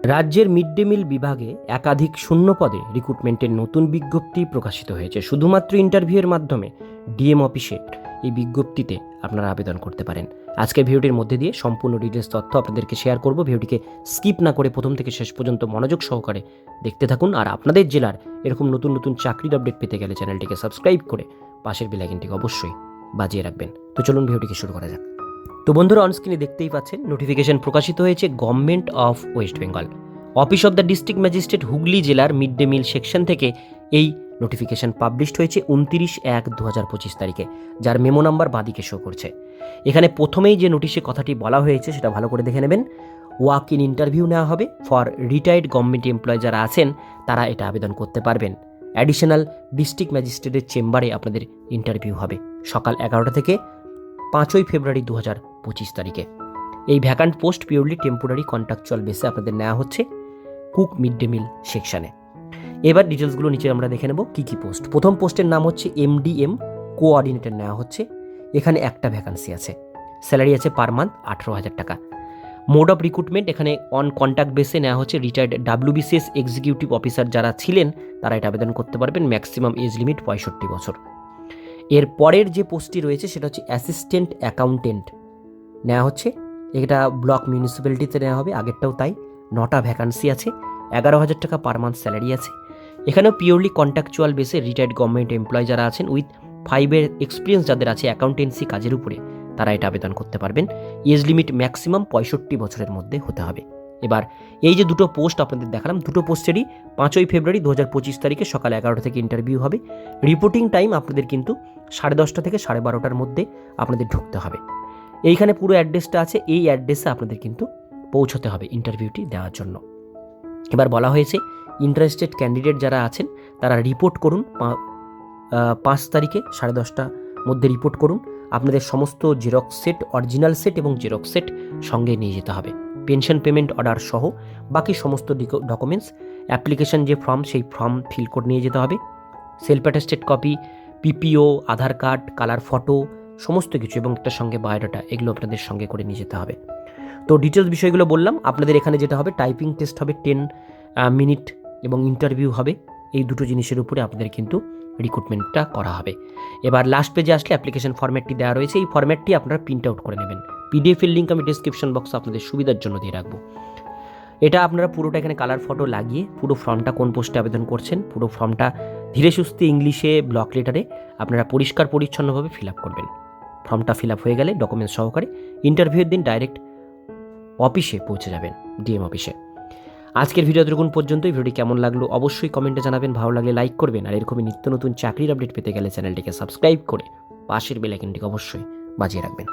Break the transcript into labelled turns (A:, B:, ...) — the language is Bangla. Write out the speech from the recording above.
A: রাজ্যের মিড ডে মিল বিভাগে একাধিক শূন্য পদে রিক্রুটমেন্টের নতুন বিজ্ঞপ্তি প্রকাশিত হয়েছে। শুধুমাত্র ইন্টারভিউয়ের মাধ্যমে ডিএম অফিসে এই বিজ্ঞপ্তিতে আপনারা আবেদন করতে পারেন। আজকের ভিডিওটির মধ্যে দিয়ে সম্পূর্ণ ডিটেলস তথ্য আপনাদেরকে শেয়ার করব। ভিডিওটিকে স্কিপ না করে প্রথম থেকে শেষ পর্যন্ত মনোযোগ সহকারে দেখতে থাকুন। আর আপনাদের জেলার এরকম নতুন নতুন চাকরির আপডেট পেতে গেলে চ্যানেলটিকে সাবস্ক্রাইব করে পাশের বেলাইকনটিকে অবশ্যই বাজিয়ে রাখবেন। তো চলুন ভিডিওটিকে শুরু করা যাক। তো বন্ধুরা অনস্ক্রিনে দেখতেই পাচ্ছেন নোটিফিকেশন প্রকাশিত হয়েছে government of West Bengal office of the district magistrate Hooghly জেলার মিড ডে মিল সেকশন থেকে এই নোটিফিকেশন পাবলিশড হয়েছে উনতিরিশ এক দু হাজার পঁচিশ তারিখে, যার মেমো নাম্বার বাদিকে শো করছে। এখানে প্রথমেই যে নোটিশে কথাটি বলা হয়েছে, সেটা ভালো করে দেখে নেবেন। ওয়াক ইন ইন্টারভিউ নেওয়া হবে। ফর রিটায়ার্ড গভর্নমেন্ট এমপ্লয় যারা আছেন, তারা এটা আবেদন করতে পারবেন। অ্যাডিশনাল ডিস্ট্রিক্ট ম্যাজিস্ট্রেটের চেম্বারে আপনাদের ইন্টারভিউ হবে। সকাল এগারোটা থেকে পাঁচই ফেব্রুয়ারি দু হাজার পঁচিশ তারিখে। এই vacant post purely temporary contractual বেসে আপনাদের নেওয়া হচ্ছে কুক মিড ডে মিল সেকশানে এবার ডিটেলসগুলো নিচে আমরা দেখে নেব কী কী পোস্ট প্রথম পোস্টের নাম হচ্ছে এমডিএম কোঅর্ডিনেটর নেওয়া হচ্ছে। এখানে একটা ভ্যাকান্সি আছে। স্যালারি আছে পার মান্থ আঠেরো হাজার টাকা। মোড অফ রিক্রুটমেন্ট এখানে অন কন্ট্যাক্ট বেসে নেওয়া হচ্ছে। রিটায়ার্ড ডাব্লিউবিসিএস এক্সিকিউটিভ অফিসার যারা ছিলেন, তারা এটা আবেদন করতে পারবেন ম্যাক্সিমাম এজ লিমিট পঁয়ষট্টি বছর। এর পরের যে পোস্টটি রয়েছে, সেটা হচ্ছে অ্যাসিস্ট্যান্ট অ্যাকাউন্টেন্ট নেওয়া হচ্ছে। এটা ব্লক মিউনিসিপ্যালিটিতে নেওয়া হবে, আগেরটাও তাই। নটা ভ্যাকান্সি আছে, এগারো হাজার টাকা পার মান্থ স্যালারি আছে। এখানেও পিওরলি কন্ট্রাকচুয়াল বেসে রিটায়ার্ড গভর্নমেন্ট এমপ্লয় যারা আছেন উইথ ফাইভের এক্সপিরিয়েন্স যাদের আছে অ্যাকাউন্টেন্সি কাজের উপরে, তারা এটা আবেদন করতে পারবেন। এজ লিমিট ম্যাক্সিমাম পঁয়ষট্টি বছরের মধ্যে হতে হবে। এবার, এই যে দুটো পোস্ট আপনাদের দেখালাম, দুটো পোস্টেরই পাঁচই ফেব্রুয়ারি দু হাজার পঁচিশ তারিখে সকাল এগারোটা থেকে ইন্টারভিউ হবে। রিপোর্টিং টাইম আপনাদের কিন্তু সাড়ে দশটা থেকে সাড়ে বারোটার মধ্যে আপনাদের ঢুকতে হবে। এইখানে পুরো অ্যাড্রেসটা আছে, এই অ্যাড্রেসে আপনাদের কিন্তু পৌঁছতে হবে ইন্টারভিউটি দেওয়ার জন্য। এবার বলা হয়েছে ইন্টারেস্টেড ক্যান্ডিডেট যারা আছেন, তারা রিপোর্ট করুন পাঁচ তারিখে সাড়ে দশটা মধ্যে রিপোর্ট করুন। আপনাদের সমস্ত জেরক্স সেট অরিজিনাল সেট এবং জেরক্স সেট সঙ্গে নিয়ে যেতে হবে। পেনশন পেমেন্ট অর্ডার সহ বাকি সমস্ত ডকুমেন্টস অ্যাপ্লিকেশন যে ফর্ম সেই ফর্ম ফিল করে নিয়ে যেতে হবে। Self attested copy P P O Aadhaar card colour photo সমস্ত কিছু এবং তার সঙ্গে বায়োডাটা এগুলো আপনাদের সঙ্গে করে নিয়ে যেতে হবে। তো ডিটেলস বিষয়গুলো বললাম, আপনাদের এখানে যেটা হবে টাইপিং টেস্ট হবে টেন মিনিট এবং ইন্টারভিউ হবে। এই দুটো জিনিসের উপরে আপনাদের কিন্তু রিক্রুটমেন্টটা করা হবে। এবার লাস্ট পেজে আসলে অ্যাপ্লিকেশন ফর্ম্যাটটি দেওয়া রয়েছে। এই ফর্ম্যাটটি আপনারা প্রিন্ট আউট করে নেবেন। পিডিএফ এর লিঙ্ক আমি ডিসক্রিপশন বক্সে আপনাদের সুবিধার জন্য দিয়ে রাখব। এটা আপনারা পুরোটা এখানে কালার ফটো লাগিয়ে পুরো ফর্মটা কোন পোস্টে আবেদন করছেন, পুরো ফর্মটা ধীরে সুস্থে ইংলিশে ব্লক লেটারে আপনারা পরিষ্কার পরিচ্ছন্নভাবে ফিল আপ করবেন। ফর্মটা ফিল আপ হয়ে গেলে ডকুমেন্টস সহকারে ইন্টারভিউয়ের দিন ডাইরেক্ট অফিসে পৌঁছে যাবেন, ডিএম অফিসে। আজকের ভিডিও এতটুকুন পর্যন্তই। ভিডিওটি কেমন লাগল অবশ্যই কমেন্টে জানাবেন, ভালো লাগলে লাইক করবেন, আর এরকমই নিত্য নতুন চাকরির আপডেট পেতে গেলে চ্যানেলটিকে সাবস্ক্রাইব করে পাশের বেলাইকনটিকে অবশ্যই বাজিয়ে রাখবেন।